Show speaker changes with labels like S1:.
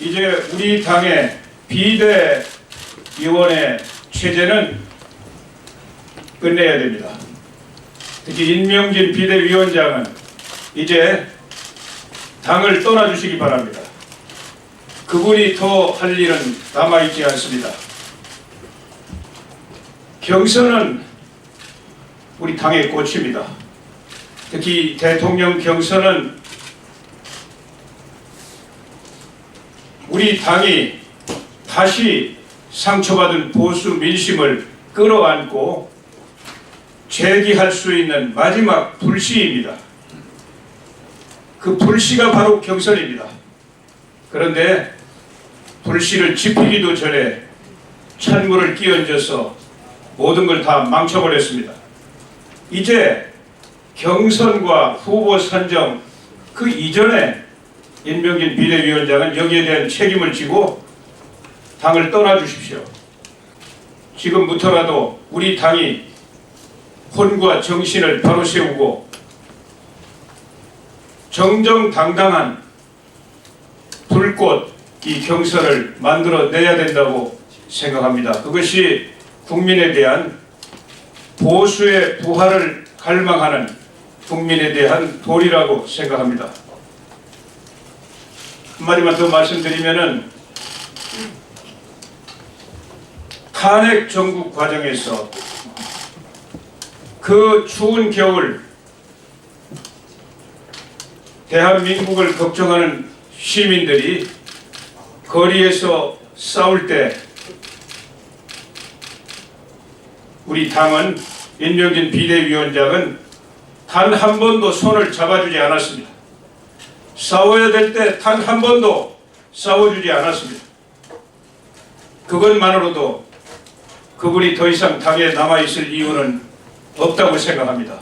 S1: 이제 우리 당의 비대위원회 체제는 끝내야 됩니다. 특히 임명진 비대위원장은 이제 당을 떠나주시기 바랍니다. 그분이 더 할 일은 남아있지 않습니다. 경선은 우리 당의 꽃입니다. 특히 대통령 경선은 우리 당이 다시 상처받은 보수 민심을 끌어안고 재기할 수 있는 마지막 불씨입니다. 그 불씨가 바로 경선입니다. 그런데 불씨를 지피기도 전에 찬물을 끼얹어서 모든 걸 다 망쳐버렸습니다. 이제 경선과 후보 선정 그 이전에 임명진 비대위원장은 여기에 대한 책임을 지고 당을 떠나주십시오. 지금부터라도 우리 당이 혼과 정신을 바로 세우고 정정당당한 불꽃 이 경선을 만들어내야 된다고 생각합니다. 그것이 국민에 대한 보수의 부활을 갈망하는 국민에 대한 도리라고 생각합니다. 한마디만 더 말씀드리면은 탄핵 정국 과정에서 그 추운 겨울 대한민국을 걱정하는 시민들이 거리에서 싸울 때 우리 당은 임명진 비대위원장은 단 한 번도 손을 잡아주지 않았습니다. 싸워야 될 때 단 한 번도 싸워주지 않았습니다. 그것만으로도 그분이 더 이상 당에 남아있을 이유는 없다고 생각합니다.